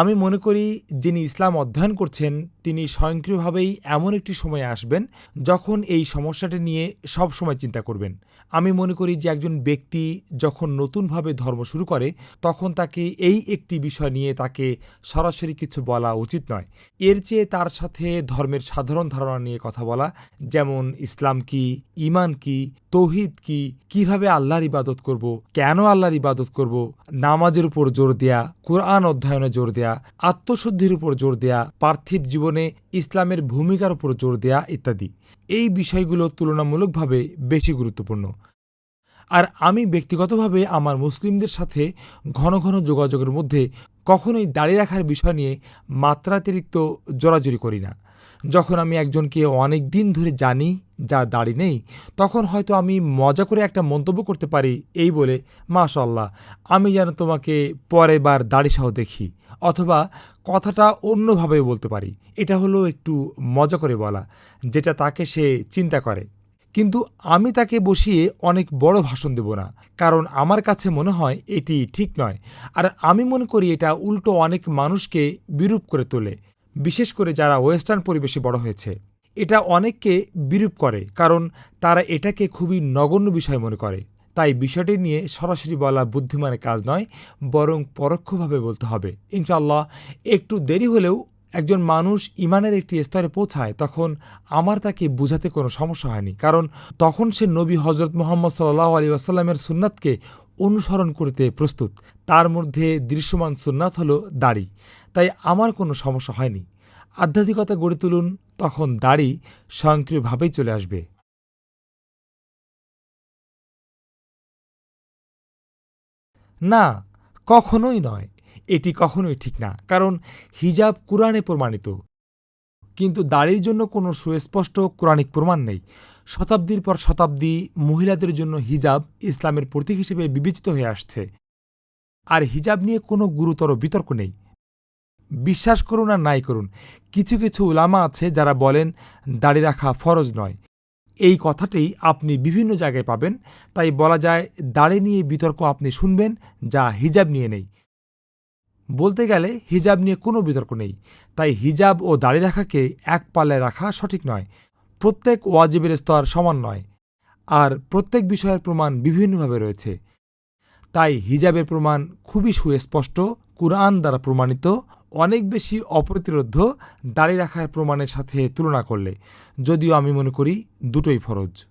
আমি মনে করি যিনি ইসলাম অধ্যয়ন করছেন, তিনি স্বয়ংক্রিয়ভাবেই এমন একটি সময় আসবেন যখন এই সমস্যাটি নিয়ে সব সময় চিন্তা করবেন। আমি মনে করি যে একজন ব্যক্তি যখন নতুনভাবে ধর্ম শুরু করে, তখন তাকে এই একটি বিষয় নিয়ে তাকে সরাসরি কিছু বলা উচিত নয়। এর চেয়ে তার সাথে ধর্মের সাধারণ ধারণা নিয়ে কথা বলা, যেমন ইসলাম কি ইমান কি, তৌহিদ কি, কীভাবে আল্লাহর ইবাদত করব, কেন আল্লাহর ইবাদত করব, নামাজের উপর জোর দেয়া, কোরআন অধ্যয়নে জোর দেয়া আত্মশুদ্ধির উপর জোর দেয়া, পার্থিব জীবনে ইসলামের ভূমিকার উপর জোর দেয়া ইত্যাদি। এই বিষয়গুলো তুলনামূলকভাবে বেশি গুরুত্বপূর্ণ। আর আমি ব্যক্তিগতভাবে আমার মুসলিমদের সাথে ঘন ঘন যোগাযোগের মধ্যে কখনোই দাঁড়িয়ে রাখার বিষয় নিয়ে মাত্রাতিরিক্ত জোরাজুরি করি না। যখন আমি একজনকে অনেক দিন ধরে জানি যা দাড়ি নেই, তখন হয়তো আমি মজা করে একটা মন্তব্য করতে পারি এই বলে মাশাল্লাহ আমি যেন তোমাকে পরের বার দাড়িসহ দেখি, অথবা কথাটা অন্যভাবে বলতে পারি। এটা হলো একটু মজা করে বলা, যেটা তাকে সে চিন্তা করে। কিন্তু আমি তাকে বসিয়ে অনেক বড় ভাষণ দেব না, কারণ আমার কাছে মনে হয় এটি ঠিক নয়। আর আমি মনে করি এটা উল্টো অনেক মানুষকে বিরূপ করে তোলে। বিশেষ করে যারা ওয়েস্টার্ন পরিবেশে বড় হয়েছে। এটা অনেককে বিরূপ করে, কারণ তারা এটাকে খুবই নগণ্য বিষয় মনে করে। তাই বিষয়টি নিয়ে সরাসরি বলা বুদ্ধিমানের কাজ নয়, বরং পরোক্ষভাবে বলতে হবে। ইনশাল্লাহ একটু দেরি হলেও একজন মানুষ ইমানের একটি স্তরে পৌঁছায়, তখন আমার তাকে বুঝাতে কোনো সমস্যা হয়নি। কারণ তখন সে নবী হজরত মোহাম্মদ সাল্লাহ আলী আসাল্লামের সুন্নাতকে অনুসরণ করতে প্রস্তুত। তার মধ্যে দৃশ্যমান সুন্নাত হলো দাড়ি। তাই আমার কোনো সমস্যা হয়নি। আধ্যাত্মিকতা গড়ে তুলুন, তখন দাড়ি স্বয়ংক্রিয়ভাবেই চলে আসবে। না, কখনোই নয়। এটি কখনোই ঠিক না, কারণ হিজাব কোরআনে প্রমাণিত। কিন্তু দাড়ির জন্য কোনো সুস্পষ্ট কোরআনিক প্রমাণ নেই। শতাব্দীর পর শতাব্দী মহিলাদের জন্য হিজাব ইসলামের প্রতীক হিসেবে বিবেচিত হয়ে আসছে। আর হিজাব নিয়ে কোনো গুরুতর বিতর্ক নেই। বিশ্বাস করুন আর নাই করুন, কিছু কিছু উলামা আছে যারা বলেন, দাড়ি রাখা ফরজ নয়। এই কথাটি আপনি বিভিন্ন জায়গায় পাবেন। তাই বলা যায়, দাড়ি নিয়ে বিতর্ক আপনি শুনবেন, যা হিজাব নিয়ে নেই। বলতে গেলে, হিজাব নিয়ে কোনো বিতর্ক নেই। তাই হিজাব ও দাড়ি রাখাকে এক পাল্লায় রাখা সঠিক নয়। প্রত্যেক ওয়াজিবের স্তর সমান নয়, আর প্রত্যেক বিষয়ের প্রমাণ বিভিন্নভাবে রয়েছে। তাই হিজাবের প্রমাণ খুবই সুস্পষ্ট, কুরআন দ্বারা প্রমাণিত, অনেক বেশি অপ্রতিরোধ্য দাড়ি রাখার প্রমাণের সাথে তুলনা করলে, যদিও আমি মনে করি দুটোই ফরজ।